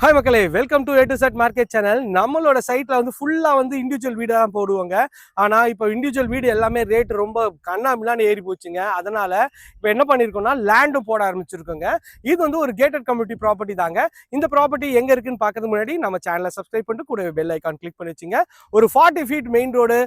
Hi மக்களே welcome to A to Z market channel நம்மளோட சைட்ல வந்து ஃபுல்லாக வந்து இண்டிவிஜுவல் வீடு தான் போடுவாங்க. ஆனால் இப்போ இண்டிவிஜுவல் வீடு எல்லாமே ரேட் ரொம்ப கண்ணாமில்லான்னு ஏறி போச்சுங்க. அதனால இப்போ என்ன பண்ணியிருக்கோம்னா லேண்டும் போட ஆரம்பிச்சிருக்கோங்க. இது வந்து ஒரு கேட்டட் கம்யூனிட்டி ப்ராப்பர்ட்டி தாங்க. இந்த ப்ராப்பர்ட்டி எங்கே இருக்குன்னு பார்க்கறது முன்னாடி நம்ம சேனலை சப்ஸ்கிரைப் பண்ணிட்டு கூட பெல் ஐக்கான் கிளிக் பண்ணி வச்சுங்க. ஒரு ஃபார்ட்டி ஃபீட் மெயின் ரோடு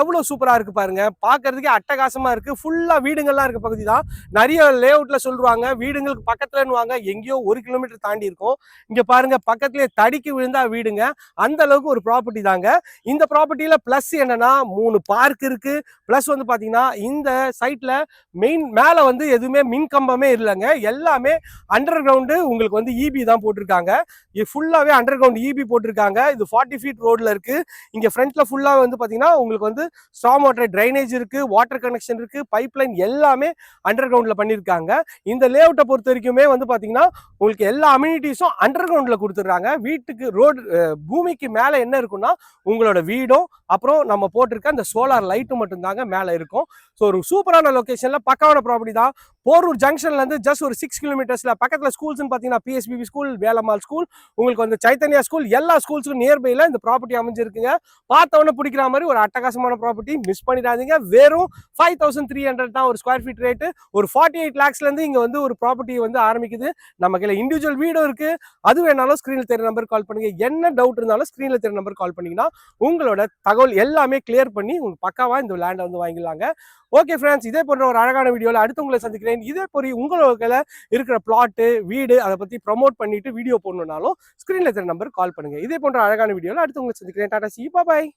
எவ்வளோ சூப்பராக இருக்கு பாருங்க. பார்க்கறதுக்கே அட்டகாசமாக இருக்கு. ஃபுல்லாக வீடுங்கள்லாம் இருக்க பகுதி தான். நிறைய லே அவுட்ல சொல்லுவாங்க வீடுங்களுக்கு பக்கத்துலன்னுவாங்க. எங்கேயோ ஒரு கிலோமீட்டர் தாண்டி இருக்கும். இங்கே பாருங்கள் பாருங்க பக்கத்துலயே தடிக்கு விழுந்தா வீடுங்க. அந்த அளவுக்கு ஒரு ப்ராப்பர்ட்டி தாங்க. இந்த ப்ராப்பர்ட்டியில பிளஸ் என்னன்னா மூணு பார்க் இருக்கு. பிளஸ் வந்து பாத்தீங்கன்னா இந்த சைட்ல மெயின் மேல வந்து எதுவுமே மின் கம்பமே இல்லைங்க. எல்லாமே அண்டர் கிரவுண்டு உங்களுக்கு வந்து இபி தான் போட்டிருக்காங்க. இது ஃபுல்லாவே அண்டர் கிரவுண்ட் இபி போட்டிருக்காங்க. இது ஃபார்ட்டி ஃபீட் ரோட்ல இருக்கு. இங்க ஃப்ரண்ட்ல ஃபுல்லா வந்து பாத்தீங்கன்னா உங்களுக்கு வந்து ஸ்டாம் வாட்டர் ட்ரைனேஜ் இருக்கு வாட்டர் கனெக்ஷன் இருக்கு பைப் லைன் எல்லாமே அண்டர் கிரவுண்ட்ல பண்ணியிருக்காங்க இந்த லே அவுட்டை பொறுத்த வரைக்குமே வந்து பாத்தீங்கன்னா உங்களுக்கு எல்லா அம்யூனிட்டிஸும் அண்டர் கிரவுண்ட்ல கொடுத்துட்றாங்க. வீட்டுக்கு ரோடு பூமிக்கு மேலே என்ன இருக்குன்னா உங்களோட வீடும் அப்புறம் நம்ம போட்டிருக்க அந்த சோலார் லைட்டும் மட்டும்தாங்க மேலே இருக்கும். ஸோ ஒரு சூப்பரான லொக்கேஷனில் பக்காவான ப்ராப்பர்ட்டி தான். போரூர் ஜங்ஷன்லேருந்து ஜஸ்ட் ஒரு சிக்ஸ் கிலோமீட்டர்ஸில் பக்கத்தில் ஸ்கூல்ஸ்னு பார்த்தீங்கன்னா பிஎஸ்பிபி ஸ்கூல் வேலம்மாள் ஸ்கூல் உங்களுக்கு வந்து சைத்தன்யா ஸ்கூல் எல்லா ஸ்கூல்ஸுக்கும் நியர்பையில் இந்த ப்ராப்பர்ட்டி அமைஞ்சிருக்குங்க. பார்த்தவொன்னே பிடிக்கிற மாதிரி ஒரு அட்டகாசமான ப்ராப்பர்ட்டி மிஸ் பண்ணிடாதீங்க. வெறும் ஃபைவ் தௌசண்ட் த்ரீ ஹண்ட்ரட் தான் ஒரு ஸ்கொயர் ஃபீட் ரேட்டு ஒரு ஃபார்ட்டி எயிட் லேக்ஸ்லேருந்து இங்கே வந்து ஒரு ப்ராப்பர்ட்டி வந்து ஆரம்பிக்குது. நம்ம கையில் இண்டிவிஜுவல் வீடும் இருக்குது அது வேணாலும் ஸ்க்ரீனில் தெரிய நம்பர் கால் பண்ணுங்க. என்ன டவுட் இருந்தாலும் ஸ்க்ரீனில் தெரிய நம்பர் கால் பண்ணீங்கன்னா உங்களோட தகவல் எல்லாமே கிளியர் பண்ணி உங்களுக்கு பக்காவாக இந்த லேண்டை வந்து வாங்கிடலாங்க. ஓகே ஃப்ரெண்ட்ஸ் இதே போன்ற ஒரு அழகான வீடியோவில் அடுத்து உங்களை சந்திக்கிறேன். இதே போய் உங்களோட இருக்கிற பிளாட்டு வீடு அதை பற்றி ப்ரொமோட் பண்ணிட்டு வீடியோ போடணுன்னாலும் ஸ்க்ரீனில் தெரிய நம்பர் கால் பண்ணுங்க. இதே போன்ற அழகான வீடியோவில் அடுத்து உங்களை சந்திக்கிறேன். டாடா சி பாய்